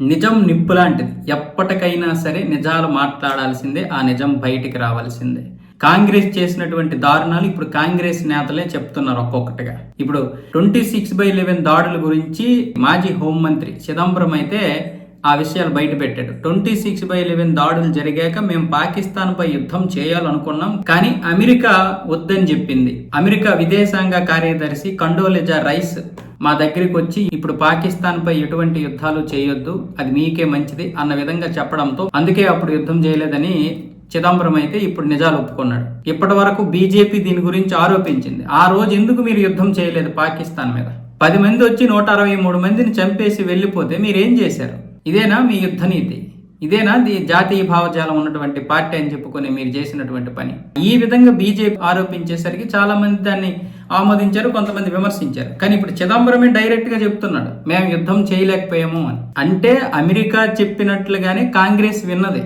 నిజం నిప్పు లాంటిది. ఎప్పటికైనా సరే నిజాలు మాట్లాడాల్సిందే ఆ నిజం బయటికి రావాల్సిందే. కాంగ్రెస్ చేసినటువంటి దారుణాలు ఇప్పుడు కాంగ్రెస్ నేతలే చెప్తున్నారు ఒక్కొక్కటిగా. ఇప్పుడు ట్వంటీ సిక్స్ బై లెవెన్ దాడుల గురించి మాజీ హోంమంత్రి చిదంబరం అయితే ఆ విషయాలు బయటపెట్టాడు ట్వంటీ సిక్స్ బై లెవెన్ దాడులు జరిగాక మేము పాకిస్తాన్ పై యుద్ధం చేయాలనుకున్నాం. కానీ అమెరికా వద్దని చెప్పింది. అమెరికా విదేశాంగ కార్యదర్శి కండోలెజా రైస్ మా దగ్గరికి వచ్చి ఇప్పుడు పాకిస్తాన్ పై ఎటువంటి యుద్ధాలు చేయొద్దు. అది మీకే మంచిది అన్న విధంగా చెప్పడంతో అందుకే అప్పుడు యుద్ధం చేయలేదని చిదంబరం అయితే ఇప్పుడు నిజాలు ఒప్పుకున్నాడు. ఇప్పటి వరకు బీజేపీ దీని గురించి ఆరోపించింది. ఆ రోజు ఎందుకు మీరు యుద్ధం చేయలేదు పాకిస్తాన్ మీద? పది మంది వచ్చి నూట అరవై మూడు మందిని చంపేసి వెళ్ళిపోతే మీరేం చేశారు? ఇదేనా మీ యుద్ధ నీతి? ఇదేనా ది జాతీయ భావజాలం ఉన్నటువంటి పార్టీ అని చెప్పుకొని మీరు చేసినటువంటి పని? ఈ విధంగా బీజేపీ ఆరోపించేసరికి చాలా మంది దాన్ని ఆమోదించారు కొంతమంది విమర్శించారు. కానీ ఇప్పుడు చిదంబరమే డైరెక్ట్గా చెప్తున్నాడు మేము యుద్ధం చేయలేకపోయాము అని. అంటే అమెరికా చెప్పినట్లుగానే కాంగ్రెస్ విన్నది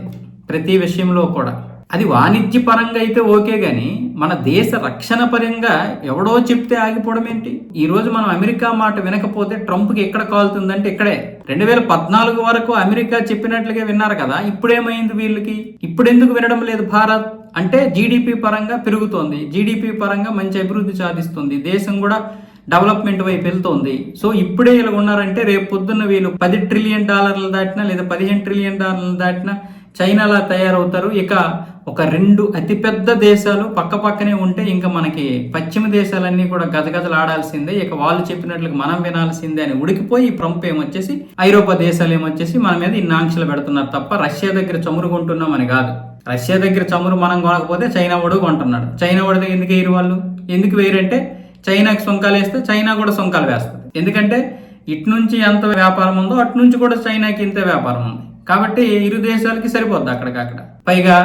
ప్రతి విషయంలో కూడా. అది వాణిజ్య పరంగా అయితే ఓకే గాని మన దేశ రక్షణ పరంగా ఎవడో చెప్తే ఆగిపోవడం ఏంటి? ఈ రోజు మనం అమెరికా మాట వినకపోతే ట్రంప్కి ఎక్కడ కాలుతుందంటే ఇక్కడే. రెండు వేల పద్నాలుగు వరకు అమెరికా చెప్పినట్లుగా విన్నారు కదా ఇప్పుడేమైంది వీళ్ళకి? ఇప్పుడెందుకు వినడం లేదు భారత్? అంటే జీడిపి పరంగా పెరుగుతోంది. జీడిపి పరంగా మంచి అభివృద్ధి సాధిస్తుంది. దేశం కూడా డెవలప్మెంట్ వైపు వెళ్తోంది. సో ఇప్పుడే ఇలా ఉన్నారంటే రేపు పొద్దున్న వీళ్ళు పది ట్రిలియన్ డాలర్లు దాటినా లేదా పదిహేను ట్రిలియన్ డాలర్లు దాటినా చైనాలా తయారవుతారు. ఇక ఒక రెండు అతిపెద్ద దేశాలు పక్క పక్కనే ఉంటే ఇంకా మనకి పశ్చిమ దేశాలన్నీ కూడా గజగజలు ఆడాల్సిందే ఇక వాళ్ళు చెప్పినట్లుగా మనం వినాల్సిందే అని ఉడికిపోయి ట్రంప్ ఏమొచ్చేసి ఐరోపా దేశాలు ఏమొచ్చేసి మన మీద ఇన్ని ఆంక్షలు పెడుతున్నారు తప్ప రష్యా దగ్గర చమురు కొంటున్నామని కాదు. రష్యా దగ్గర చమురు మనం కొనకపోతే చైనా వాడు కొంటున్నాడు. చైనా వాడి దగ్గర ఎందుకు వేయరు వాళ్ళు? ఎందుకు వేయరంటే చైనాకి సొంకాలు వేస్తే చైనా కూడా సొంకాలు వేస్తుంది. ఎందుకంటే ఇటు నుంచి ఎంత వ్యాపారం ఉందో అటు నుంచి కూడా చైనాకి ఇంత వ్యాపారం ఉంది. కాబట్టి ఇరు దేశాలకి సరిపోద్ది అక్కడికక్కడ. పైగా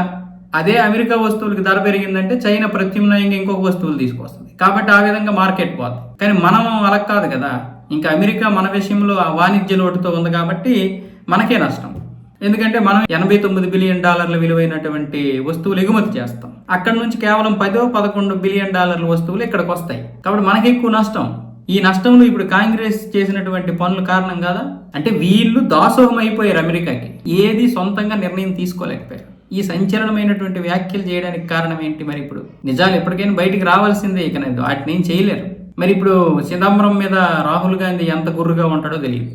అదే అమెరికా వస్తువులకి ధర పెరిగిందంటే చైనా ప్రత్యామ్నాయంగా ఇంకొక వస్తువులు తీసుకొస్తుంది. కాబట్టి ఆ విధంగా మార్కెట్ పోతుంది కానీ మనం అలా కాదు కదా. ఇంకా అమెరికా మన విషయంలో ఆ వాణిజ్య లోటుతో ఉంది కాబట్టి మనకే నష్టం. ఎందుకంటే మనం ఎనభై తొమ్మిది బిలియన్ డాలర్ల విలువైనటువంటి వస్తువులు ఎగుమతి చేస్తాం. అక్కడ నుంచి కేవలం పదో పదకొండు బిలియన్ డాలర్ల వస్తువులు ఇక్కడికి వస్తాయి. కాబట్టి మనకి ఎక్కువ నష్టం. ఈ నష్టంలో ఇప్పుడు కాంగ్రెస్ చేసినటువంటి పనుల కారణం కదా? అంటే వీళ్ళు దాసోహం అయిపోయారు అమెరికాకి. ఏది సొంతంగా నిర్ణయం తీసుకోలేకపోయారు. ఈ సంచలనమైనటువంటి వ్యాఖ్యలు చేయడానికి కారణం ఏంటి మరి ఇప్పుడు? నిజాలు ఎప్పటికైనా బయటికి రావాల్సిందే ఇక వాటిని ఏం చేయలేరు. మరి ఇప్పుడు చిదంబరం మీద రాహుల్ గాంధీ ఎంత గుర్రుగా ఉంటాడో తెలియదు.